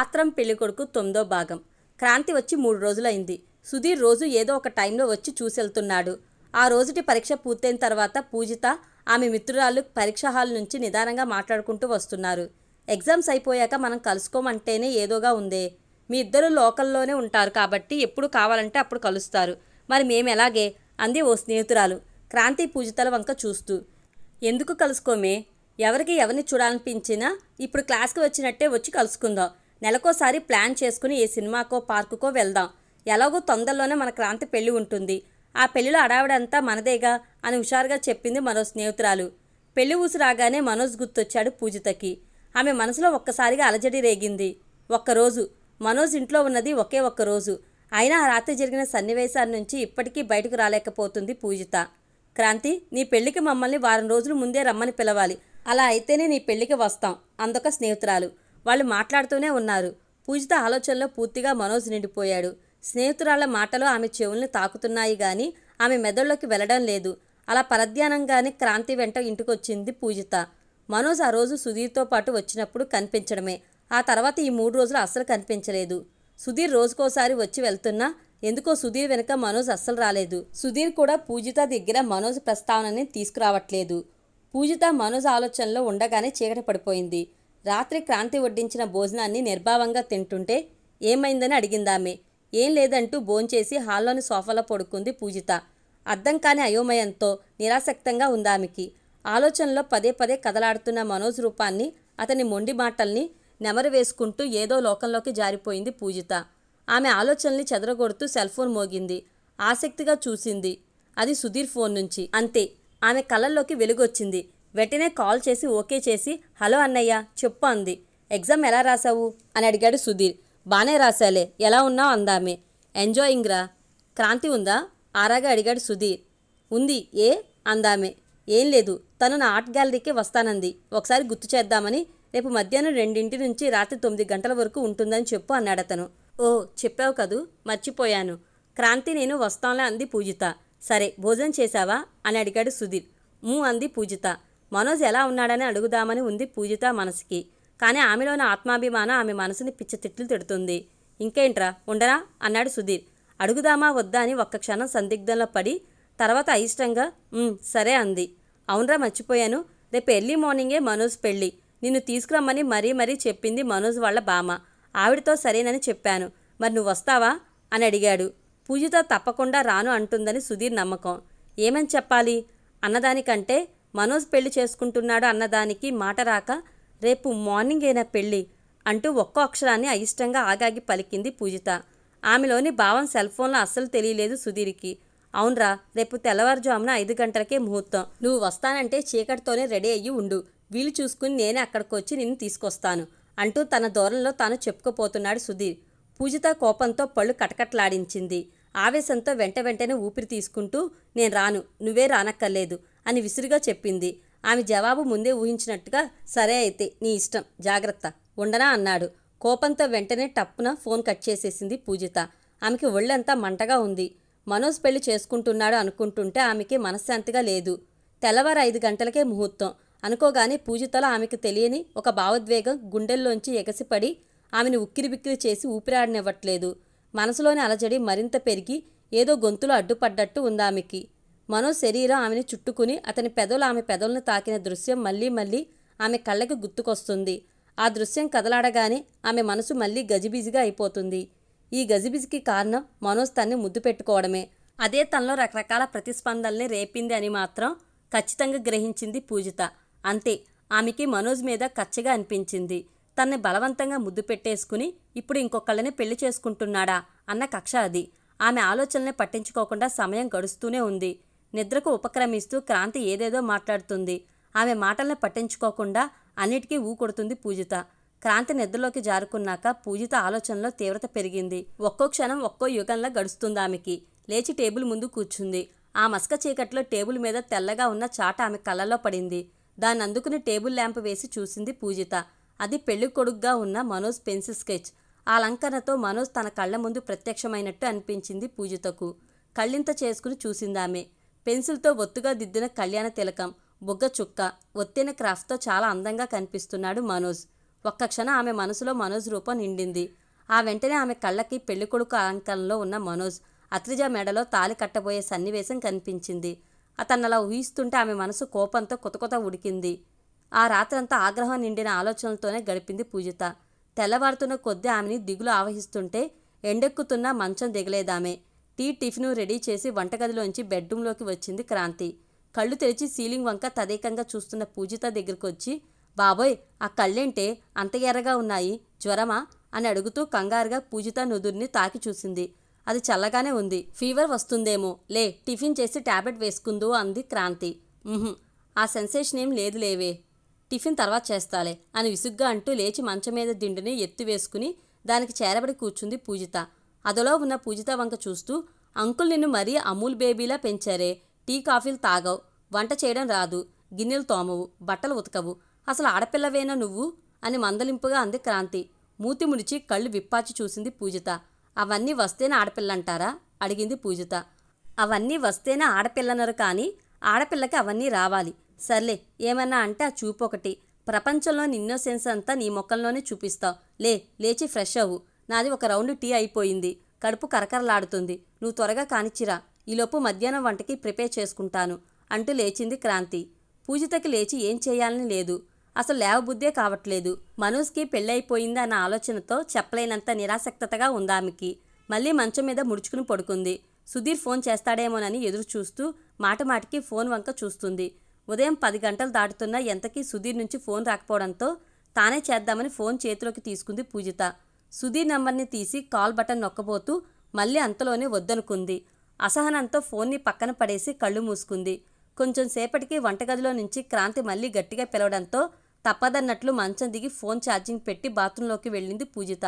ఆత్రం పెళ్ళికొడుకు తొమ్మిదో భాగం. క్రాంతి వచ్చి మూడు రోజులైంది. సుధీర్ రోజు ఏదో ఒక టైంలో వచ్చి చూసెళ్తున్నాడు. ఆ రోజుటి పరీక్ష పూర్తయిన తర్వాత పూజిత ఆమె మిత్రురాలు పరీక్ష హాల్ నుంచి నిదానంగా మాట్లాడుకుంటూ వస్తున్నారు. ఎగ్జామ్స్ అయిపోయాక మనం కలుసుకోమంటేనే ఏదోగా ఉందే. మీ ఇద్దరు లోకల్లోనే ఉంటారు కాబట్టి ఎప్పుడు కావాలంటే అప్పుడు కలుస్తారు. మరి మేము ఎలాగే? అంది ఓ స్నేహితురాలు. క్రాంతి పూజితల వంక చూస్తూ. ఎందుకు కలుసుకోమే? ఎవరికి ఎవరిని చూడాలనిపించినా ఇప్పుడు క్లాస్కి వచ్చినట్టే వచ్చి కలుసుకుందాం. నెలకోసారి ప్లాన్ చేసుకుని ఏ సినిమాకో పార్కుకో వెళ్దాం. ఎలాగో తొందరలోనే మన క్రాంతి పెళ్ళి ఉంటుంది. ఆ పెళ్ళిలో అడావిడంతా మనదేగా అని హుషారుగా చెప్పింది మరో స్నేహితురాలు. పెళ్ళి ఊసి రాగానే మనోజ్ గుర్తొచ్చాడు పూజితకి. ఆమె మనసులో ఒక్కసారిగా అలజడి రేగింది. ఒక్కరోజు. మనోజ్ ఇంట్లో ఉన్నది ఒకే ఒక్క రోజు అయినా ఆ రాత్రి జరిగిన సన్నివేశాల నుంచి ఇప్పటికీ బయటకు రాలేకపోతుంది పూజిత. క్రాంతి నీ పెళ్ళికి మమ్మల్ని వారం రోజులు ముందే రమ్మని పిలవాలి. అలా అయితేనే నీ పెళ్ళికి వస్తాం. అందొక స్నేహితురాలు. వాళ్ళు మాట్లాడుతూనే ఉన్నారు. పూజిత ఆలోచనలో పూర్తిగా మనోజ్ నిండిపోయాడు. స్నేహితురాళ్ళ మాటలు ఆమె చెవుల్ని తాకుతున్నాయి గాని ఆమె మెదడులోకి వెళ్ళడం లేదు. అలా పరధ్యానంగానే క్రాంతి వెంట ఇంటికొచ్చింది పూజిత. మనోజ్ ఆ రోజు సుధీర్తో పాటు వచ్చినప్పుడు కనిపించడమే. ఆ తర్వాత ఈ మూడు రోజులు అస్సలు కనిపించలేదు. సుధీర్ రోజుకోసారి వచ్చి వెళ్తున్నా ఎందుకో సుధీర్ వెనుక మనోజ్ అస్సలు రాలేదు. సుధీర్ కూడా పూజిత దగ్గర మనోజ్ ప్రస్తావనని తీసుకురావట్లేదు. పూజిత మనోజ్ ఆలోచనలో ఉండగానే చీకటి పడిపోయింది. రాత్రి క్రాంతి వడ్డించిన భోజనాన్ని నిర్భావంగా తింటుంటే ఏమైందని అడిగిందామె. ఏం లేదంటూ భోంచేసి హాల్లోని సోఫాలో పడుకుంది పూజిత. అర్థం కాని అయోమయంతో నిరాసక్తంగా ఉందామెకి. ఆలోచనలో పదే పదే కదలాడుతున్న మనోజ్ రూపాన్ని అతని మొండి మాటల్ని నెమరు వేసుకుంటూ ఏదో లోకంలోకి జారిపోయింది పూజిత. ఆమె ఆలోచనల్ని చెదరగొడుతూ సెల్ ఫోన్ మోగింది. ఆసక్తిగా చూసింది. అది సుధీర్ ఫోన్ నుంచి. అంతే. ఆమె కళ్ళల్లోకి వెలుగొచ్చింది. వెంటనే కాల్ చేసి ఓకే చేసి హలో అన్నయ్య చెప్పు అంది. ఎగ్జామ్ ఎలా రాసావు? అని అడిగాడు సుధీర్. బాగానే రాశాలే. ఎలా ఉన్నావు? అందామే. ఎంజాయింగ్ రా. క్రాంతి ఉందా? ఆరాగా అడిగాడు సుధీర్. ఉంది. ఏ? అందామే. ఏం లేదు. తను నా ఆర్ట్ గ్యాలరీకి వస్తానంది. ఒకసారి గుర్తు చేద్దామని రేపు మధ్యాహ్నం రెండింటి నుంచి రాత్రి తొమ్మిది గంటల వరకు ఉంటుందని చెప్పు అన్నాడతను ఓ చెప్పావు కదూ? మర్చిపోయాను. క్రాంతి నేను వస్తాంలే అంది పూజిత. సరే భోజనం చేశావా? అని అడిగాడు సుధీర్. మూ అంది పూజిత. మనోజ్ ఎలా ఉన్నాడని అడుగుదామని ఉంది పూజిత మనసుకి. కానీ ఆమెలోని ఆత్మాభిమానం ఆమె మనసుని పిచ్చతిట్లు తిడుతుంది. ఇంకేంట్రా? ఉండరా? అన్నాడు సుధీర్. అడుగుదామా వద్దా అని ఒక్క క్షణం సందిగ్ధంలో పడి తర్వాత అయిష్టంగా సరే అంది. అవునరా మర్చిపోయాను. రేపు ఎర్లీ మార్నింగే మనోజ్ పెళ్ళి. నిన్ను తీసుకురమ్మని మరీ మరీ చెప్పింది మనోజ్ వాళ్ళ బామ ఆవిడతో సరేనని చెప్పాను. మరి నువ్వు వస్తావా? అని అడిగాడు. పూజిత తప్పకుండా రాను అంటుందని సుధీర్ నమ్మకం. ఏమని చెప్పాలి? అన్నదానికంటే మనోజ్ పెళ్ళి చేసుకుంటున్నాడు అన్నదానికి మాట రాక రేపు మార్నింగ్ అయినా పెళ్ళి అంటూ ఒక్కో అక్షరాన్ని అయిష్టంగా ఆగాగి పలికింది పూజిత. ఆమెలోని భావం సెల్ ఫోన్లో అస్సలు తెలియలేదు సుధీర్కి. అవునరా రేపు తెల్లవారుజామున ఐదు గంటలకే ముహూర్తం. నువ్వు వస్తానంటే చీకటితోనే రెడీ అయ్యి ఉండు. వీలు చూసుకుని నేనే అక్కడికి వచ్చి నిన్ను తీసుకొస్తాను అంటూ తన దూరంలో తాను చెప్పుకోపోతున్నాడు సుధీర్. పూజిత కోపంతో పళ్ళు కటకట్లాడించింది. ఆవేశంతో వెంట వెంటనే ఊపిరి తీసుకుంటూ నేను రాను. నువ్వే రానక్కర్లేదు. అని విసురుగా చెప్పింది. ఆమె జవాబు ముందే ఊహించినట్టుగా సరే అయితే నీ ఇష్టం జాగ్రత్త ఉండనా అన్నాడు. కోపంతో వెంటనే టప్పున ఫోన్ కట్ చేసేసింది పూజిత. ఆమెకి ఒళ్ళంతా మంటగా ఉంది. మనోజ్ పెళ్ళి చేసుకుంటున్నాడు అనుకుంటుంటే ఆమెకి మనశ్శాంతిగా లేదు. తెల్లవారు ఐదు గంటలకే ముహూర్తం. అనుకోగానే పూజితలో ఆమెకు తెలియని ఒక భావోద్వేగం గుండెల్లోంచి ఎగసిపడి ఆమెను ఉక్కిరిబిక్కిరి చేసి ఊపిరాడనివ్వట్లేదు. మనసులోని అలజడి మరింత పెరిగి ఏదో గొంతులో అడ్డుపడ్డట్టు ఉంది ఆమెకి. మనో శరీరం ఆమెను చుట్టుకుని అతని పెదవులు ఆమె పెదవులను తాకిన దృశ్యం మళ్ళీ మళ్ళీ ఆమె కళ్ళకి గుర్తుకొస్తుంది. ఆ దృశ్యం కదలాడగానే ఆమె మనసు మళ్ళీ గజిబిజిగా అయిపోతుంది. ఈ గజిబిజికి కారణం మనోజ్ తన్ని ముద్దు పెట్టుకోవడమే. అదే తనలో రకరకాల ప్రతిస్పందనల్ని రేపింది అని మాత్రం ఖచ్చితంగా గ్రహించింది పూజిత. అంతే ఆమెకి మనోజ్ మీద కచ్చగా అనిపించింది. తన్ని బలవంతంగా ముద్దు పెట్టేసుకుని ఇప్పుడు ఇంకొకళ్ళని పెళ్ళి చేసుకుంటున్నాడా అన్న కక్ష అది. ఆమె ఆలోచనల్ని పట్టించుకోకుండా సమయం గడుస్తూనే ఉంది. నిద్రకు ఉపక్రమిస్తూ క్రాంతి ఏదేదో మాట్లాడుతుంది. ఆమె మాటల్ని పట్టించుకోకుండా అన్నిటికీ ఊకొడుతుంది పూజిత. క్రాంతి నిద్రలోకి జారుకున్నాక పూజిత ఆలోచనలో తీవ్రత పెరిగింది. ఒక్కో క్షణం ఒక్కో యుగంలా గడుస్తుంది ఆమెకి. లేచి టేబుల్ ముందు కూర్చుంది. ఆ మస్క చీకట్లో టేబుల్ మీద తెల్లగా ఉన్న చాట ఆమె కళ్ళలో పడింది. దాన్ని అందుకుని టేబుల్ ల్యాంప్ వేసి చూసింది పూజిత. అది పెళ్ళి కొడుగ్గా ఉన్న మనోజ్ పెన్సిల్ స్కెచ్. ఆ అలంకరణతో మనోజ్ తన కళ్ళ ముందు ప్రత్యక్షమైనట్టు అనిపించింది పూజితకు. కళ్ళింత చేసుకుని చూసిందామె. పెన్సిల్తో ఒత్తుగా దిద్దిన కళ్యాణ తిలకం బుగ్గ చుక్క ఒత్తిన క్రాఫ్ట్తో చాలా అందంగా కనిపిస్తున్నాడు మనోజ్. ఒక్క క్షణం ఆమె మనసులో మనోజ్ రూపం నిండింది. ఆ వెంటనే ఆమె కళ్ళకి పెళ్ళికొడుకు అలంకరణలో ఉన్న మనోజ్ అత్రిజ మెడలో తాలి కట్టబోయే సన్నివేశం కనిపించింది. అతను అలా ఊహిస్తుంటే ఆమె మనసు కోపంతో కొతకొత ఉడికింది. ఆ రాత్రంతా ఆగ్రహం నిండిన ఆలోచనలతోనే గడిపింది పూజిత. తెల్లవారుతున్న కొద్దీ ఆమెని దిగులు ఆవహిస్తుంటే ఎండెక్కుతున్న మంచం దిగలేదామె. టీ టిఫిన్ రెడీ చేసి వంటగదిలోంచి బెడ్రూమ్లోకి వచ్చింది క్రాంతి. కళ్ళు తెరిచి సీలింగ్ వంక తదేకంగా చూస్తున్న పూజిత దగ్గరికి వచ్చి బాబోయ్ ఆ కళ్ళేంటే? అంత ఎర్రగా ఉన్నాయి. జ్వరమా? అని అడుగుతూ కంగారుగా పూజిత నుదుర్ని తాకి చూసింది. అది చల్లగానే ఉంది. ఫీవర్ వస్తుందేమో. లే టిఫిన్ చేసి టాబ్లెట్ వేసుకుందో అంది క్రాంతి. ఆ సెన్సేషన్ ఏం లేదు లేవే. టిఫిన్ తర్వాత చేస్తాలే అని విసుగ్గా అంటూ లేచి మంచం మీద దిండుని ఎత్తివేసుకుని దానికి చేరబడి కూర్చుంది పూజిత. అదలో ఉన్న పూజిత వంక చూస్తూ అంకుల్ నిన్ను మరీ అమూల్ బేబీలా పెంచారే టీ కాఫీలు తాగవు వంట చేయడం రాదు గిన్నెలు తోమవు బట్టలు ఉతకవు అసలు ఆడపిల్లవేనా నువ్వు? అని మందలింపుగా అంది క్రాంతి. మూతి ముడిచి కళ్ళు విప్పాచి చూసింది పూజిత. అవన్నీ వస్తేనే ఆడపిల్లంటారా? అడిగింది పూజిత. అవన్నీ వస్తేనే ఆడపిల్లనరు కానీ ఆడపిల్లకి అవన్నీ రావాలి. సర్లే ఏమన్నా అంటే ఆ చూపు ఒకటి ప్రపంచంలోని ఇన్నోసెన్స్ అంతా నీ మొక్కల్లోనే చూపిస్తావు. లే లేచి ఫ్రెష్ అవ్వు. నాది ఒక రౌండ్ టీ అయిపోయింది. కడుపు కరకరలాడుతుంది. నువ్వు త్వరగా కానిచ్చిరా. ఈలోపు మధ్యాహ్నం వంటకి ప్రిపేర్ చేసుకుంటాను అంటూ లేచింది క్రాంతి. పూజితకి లేచి ఏం చేయాలని లేదు. అసలు లేవబుద్దే కావట్లేదు. మనోజ్కి పెళ్ళైపోయింది అన్న ఆలోచనతో చెప్పలేనంత నిరాసక్తగా ఉందామెకి. మళ్ళీ మంచం మీద ముడుచుకుని పడుకుంది. సుధీర్ ఫోన్ చేస్తాడేమోనని ఎదురు చూస్తూ మాటమాటికి ఫోన్ వంక చూస్తుంది. ఉదయం పది గంటలు దాటుతున్నా ఎంతకీ సుధీర్ నుంచి ఫోన్ రాకపోవడంతో తానే చేద్దామని ఫోన్ చేతిలోకి తీసుకుంది పూజిత. సుధీర్ నంబర్ని తీసి కాల్ బటన్ నొక్కబోతూ మళ్ళీ అంతలోనే వద్దనుకుంది. అసహనంతో ఫోన్ని పక్కన పడేసి కళ్ళు మూసుకుంది. కొంచెం సేపటికి వంటగదిలో నుంచి క్రాంతి మళ్ళీ గట్టిగా పిలవడంతో తప్పదన్నట్లు మంచం దిగి ఫోన్ ఛార్జింగ్ పెట్టి బాత్రూంలోకి వెళ్ళింది పూజిత.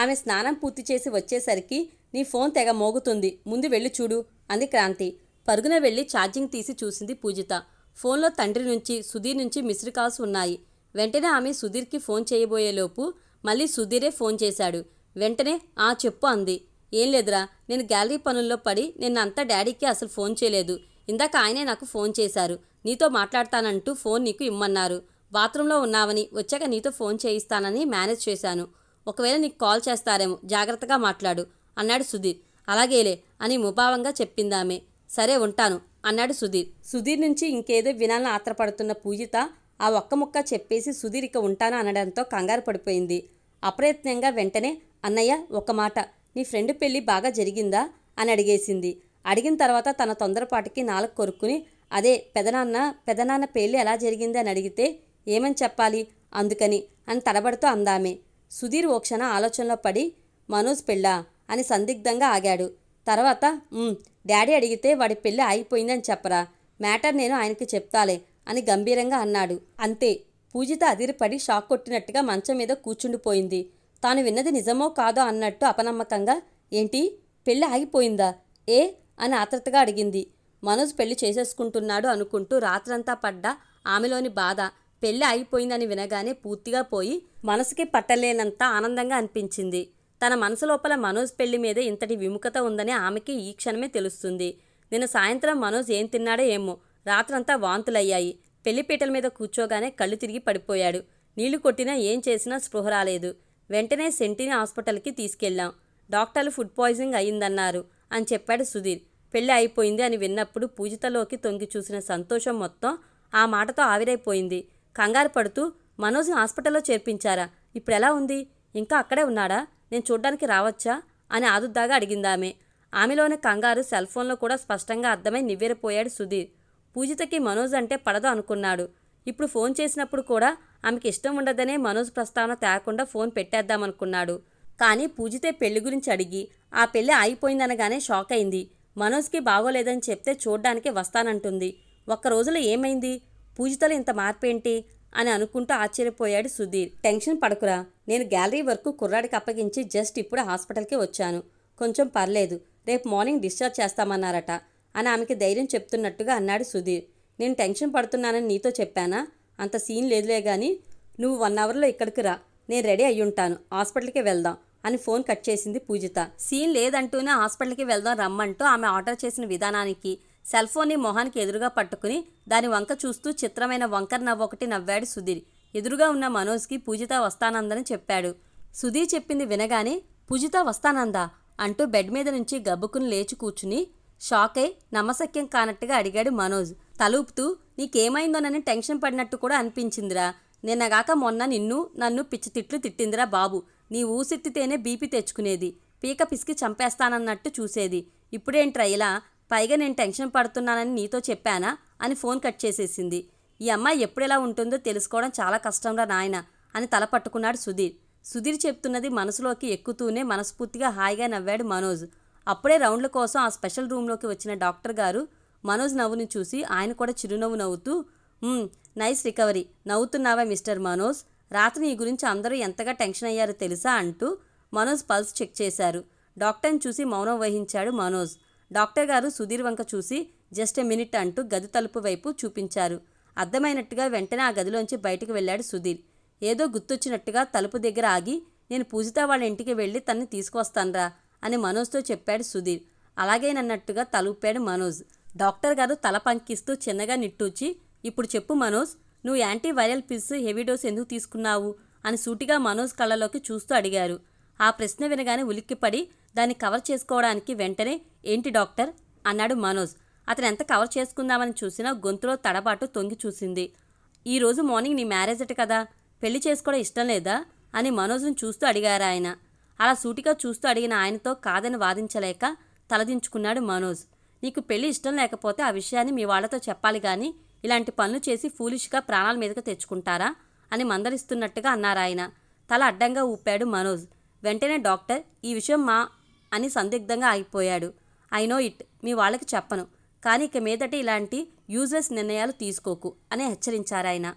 ఆమె స్నానం పూర్తి చేసి వచ్చేసరికి నీ ఫోన్ తెగ మోగుతుంది. ముందు వెళ్ళి చూడు అంది క్రాంతి. పరుగున వెళ్ళి ఛార్జింగ్ తీసి చూసింది పూజిత. ఫోన్లో తండ్రి నుంచి సుధీర్ నుంచి మిస్డ్ కాల్స్ ఉన్నాయి. వెంటనే ఆమె సుధీర్కి ఫోన్ చేయబోయేలోపు మళ్ళీ సుధీరే ఫోన్ చేశాడు. వెంటనే ఆ చెప్పు అంది. ఏం లేదురా నేను గ్యాలరీ పనుల్లో పడి నిన్నంతా డాడీకి అసలు ఫోన్ చేయలేదు. ఇందాక ఆయనే నాకు ఫోన్ చేశారు. నీతో మాట్లాడతానంటూ ఫోన్ నీకు ఇమ్మన్నారు. బాత్రూంలో ఉన్నావని వచ్చాక నీతో ఫోన్ చేయిస్తానని మేనేజ్ చేశాను. ఒకవేళ నీకు కాల్ చేస్తారేమో జాగ్రత్తగా మాట్లాడు అన్నాడు సుధీర్. అలాగేలే అని ముభావంగా చెప్పిందామే. సరే ఉంటాను అన్నాడు సుధీర్. సుధీర్ నుంచి ఇంకేదో వినాలని ఆత్రపడుతున్న పూజిత ఆ ఒక్క ముక్క చెప్పేసి సుధీర్ ఇక ఉంటాను అనడంతో కంగారు పడిపోయింది. అప్రయత్నంగా వెంటనే అన్నయ్య ఒక మాట నీ ఫ్రెండ్ పెళ్ళి బాగా జరిగిందా? అని అడిగేసింది. అడిగిన తర్వాత తన తొందరపాటికి నాలుగు కొరుక్కుని అదే పెదనాన్న పెదనాన్న పెళ్ళి ఎలా జరిగింది? అని అడిగితే ఏమని చెప్పాలి? అందుకని అని తడబడుతూ అందామే. సుధీర్ ఓ క్షణ ఆలోచనలో పడి మనోజ్ పెళ్ళా? అని సందిగ్ధంగా ఆగాడు. తర్వాత డాడీ అడిగితే వాడి పెళ్ళి ఆగిపోయిందని చెప్పరా. మ్యాటర్ నేను ఆయనకి చెప్తాలే. అని గంభీరంగా అన్నాడు. అంతే. పూజిత అదిరిపడి షాక్ కొట్టినట్టుగా మంచం మీద కూర్చుండిపోయింది. తాను విన్నది నిజమో కాదో అన్నట్టు అపనమ్మకంగా ఏంటి? పెళ్ళి ఆగిపోయిందా? ఏ? అని ఆత్రతగా అడిగింది. మనోజ్ పెళ్ళి చేసేసుకుంటున్నాడు అనుకుంటూ రాత్రంతా పడ్డ ఆమెలోని బాధ పెళ్ళి ఆగిపోయిందని వినగానే పూర్తిగా పోయి మనసుకి పట్టలేనంత ఆనందంగా అనిపించింది. తన మనసు లోపల మనోజ్ పెళ్ళి మీద ఇంతటి విముఖత ఉందని ఆమెకి ఈ క్షణమే తెలుస్తుంది. నిన్న సాయంత్రం మనోజ్ ఏం తిన్నాడో ఏమో రాత్రంతా వాంతులయ్యాయి. పెళ్ళిపీటల మీద కూర్చోగానే కళ్ళు తిరిగి పడిపోయాడు. నీళ్ళు కొట్టినా ఏం చేసినా స్పృహ రాలేదు. వెంటనే సెంటిని హాస్పిటల్కి తీసుకెళ్ళాం. డాక్టర్లు ఫుడ్ పాయిజనింగ్ అయిందన్నారు అని చెప్పాడు సుధీర్. పెళ్ళి అయిపోయింది అని విన్నప్పుడు పూజితలోకి తొంగి చూసిన సంతోషం మొత్తం ఆ మాటతో ఆవిరైపోయింది. కంగారు పడుతూ మనోజ్ని హాస్పిటల్లో చేర్పించారా? ఇప్పుడు ఎలా ఉంది? ఇంకా అక్కడే ఉన్నాడా? నేను చూడ్డానికి రావచ్చా? అని ఆదుద్దాగా అడిగిందామె. ఆమెలోని కంగారు సెల్ ఫోన్లో కూడా స్పష్టంగా అర్థమై నివ్వెరపోయాడు సుధీర్. పూజితకి మనోజ్ అంటే పడదు అనుకున్నాడు. ఇప్పుడు ఫోన్ చేసినప్పుడు కూడా ఆమెకి ఇష్టం ఉండదనే మనోజ్ ప్రస్తావన తేకుండా ఫోన్ పెట్టేద్దామనుకున్నాడు. కానీ పూజితే పెళ్ళి గురించి అడిగి ఆ పెళ్ళి ఆగిపోయిందనగానే షాక్ అయింది. మనోజ్కి బాగోలేదని చెప్తే చూడ్డానికి వస్తానంటుంది. ఒక్క రోజులో ఏమైంది? పూజితలు ఇంత మార్పేంటి? అని అనుకుంటూ ఆశ్చర్యపోయాడు సుధీర్. టెన్షన్ పడకురా. నేను గ్యాలరీ వరకు కుర్రాడికి అప్పగించి జస్ట్ ఇప్పుడు హాస్పిటల్కి వచ్చాను. కొంచెం పర్లేదు. రేపు మార్నింగ్ డిశ్చార్జ్ చేస్తామన్నారట. అని ఆమెకి ధైర్యం చెప్తున్నట్టుగా అన్నాడు సుధీర్. నేను టెన్షన్ పడుతున్నానని నీతో చెప్పానా? అంత సీన్ లేదులే కానీ నువ్వు వన్ అవర్లో ఇక్కడికి రా. నేను రెడీ అయ్యి ఉంటాను హాస్పిటల్కి వెళ్దాం అని ఫోన్ కట్ చేసింది పూజిత. సీన్ లేదంటూనే హాస్పిటల్కి వెళ్దాం రమ్మంటూ ఆమె ఆర్డర్ చేసిన విధానానికి సెల్ ఫోన్ని మొహానికి ఎదురుగా పట్టుకుని దాని వంక చూస్తూ చిత్రమైన వంకర నవ్వు ఒకటి నవ్వాడు సుధీర్. ఎదురుగా ఉన్న మనోజ్కి పూజిత వస్తానందని చెప్పాడు. సుధీర్ చెప్పింది వినగానే పూజిత వస్తానందా? అంటూ బెడ్ మీద నుంచి గబ్బుకుని లేచి కూర్చుని షాక్ అయి నమ్మశక్యం కానట్టుగా అడిగాడు మనోజ్. తలూపుతూ నీకేమైందోనని టెన్షన్ పడినట్టు కూడా అనిపించిందిరా. నిన్నగాక మొన్న నిన్ను నన్ను పిచ్చి తిట్లు తిట్టిందిరా బాబు. నీ ఊసెత్తితేనే బీపీ తెచ్చుకునేది. పీక పిసికి చంపేస్తానన్నట్టు చూసేది. ఇప్పుడేంట్రా ఇలా? పైగా నేను టెన్షన్ పడుతున్నానని నీతో చెప్పానా? అని ఫోన్ కట్ చేసేసింది. ఈ అమ్మాయి ఎప్పుడెలా ఉంటుందో తెలుసుకోవడం చాలా కష్టంరా నాయన అని తల పట్టుకున్నాడు సుధీర్. సుధీర్ చెప్తున్నది మనసులోకి ఎక్కుతూనే మనస్ఫూర్తిగా హాయిగా నవ్వాడు మనోజ్. అప్పుడే రౌండ్ల కోసం ఆ స్పెషల్ రూమ్లోకి వచ్చిన డాక్టర్ గారు మనోజ్ నవ్వుని చూసి ఆయన కూడా చిరునవ్వు నవ్వుతూ నైస్ రికవరీ. నవ్వుతున్నావా మిస్టర్ మనోజ్? రాత్రి నీ గురించి అందరూ ఎంతగా టెన్షన్ అయ్యారో తెలుసా? అంటూ మనోజ్ పల్స్ చెక్ చేశారు. డాక్టర్ని చూసి మౌనం వహించాడు మనోజ్. డాక్టర్ గారు సుధీర్ వంక చూసి జస్ట్ ఎ మినిట్ అంటూ గది తలుపు వైపు చూపించారు. అర్థమైనట్టుగా వెంటనే ఆ గదిలోంచి బయటకు వెళ్ళాడు సుధీర్. ఏదో గుర్తొచ్చినట్టుగా తలుపు దగ్గర ఆగి నేను పూజిత వాళ్ళ ఇంటికి వెళ్ళి తన్ని తీసుకొస్తాన్రా అని మనోజ్తో చెప్పాడు సుధీర్. అలాగేనన్నట్టుగా తలుపాడు మనోజ్. డాక్టర్ గారు తల పంకిస్తూ చిన్నగా నిట్టూచి ఇప్పుడు చెప్పు మనోజ్ నువ్వు anti viral pills heavy dose ఎందుకు తీసుకున్నావు? అని సూటిగా మనోజ్ కళ్ళలోకి చూస్తూ అడిగారు. ఆ ప్రశ్న వినగానే ఉలిక్కిపడి దాన్ని కవర్ చేసుకోవడానికి వెంటనే ఏంటి డాక్టర్? అన్నాడు మనోజ్. అతను ఎంత కవర్ చేసుకుందామని చూసినా గొంతులో తడబాటు తొంగి చూసింది. ఈరోజు మార్నింగ్ నీ మ్యారేజ్ అట కదా పెళ్ళి చేసుకోవడం ఇష్టం లేదా? అని మనోజ్ని చూస్తూ అడిగారు ఆయన. అలా సూటిగా చూస్తూ అడిగిన ఆయనతో కాదని వాదించలేక తలదించుకున్నాడు మనోజ్. నీకు పెళ్ళి ఇష్టం లేకపోతే ఆ విషయాన్ని మీ వాళ్ళతో చెప్పాలి కానీ ఇలాంటి పనులు చేసి ఫూలిష్గా ప్రాణాల మీదకి తెచ్చుకుంటారా? అని మందలిస్తున్నట్టుగా అన్నారు ఆయన. తల అడ్డంగా ఊపాడు మనోజ్. వెంటనే డాక్టర్ ఈ విషయం మా అని సందిగ్ధంగా ఆగిపోయాడు. ఐ నో ఇట్ మీ వాళ్ళకి చెప్పను. కానీ ఇక మీదట ఇలాంటి యూజ్లెస్ నిర్ణయాలు తీసుకోకు అని హెచ్చరించారాయన.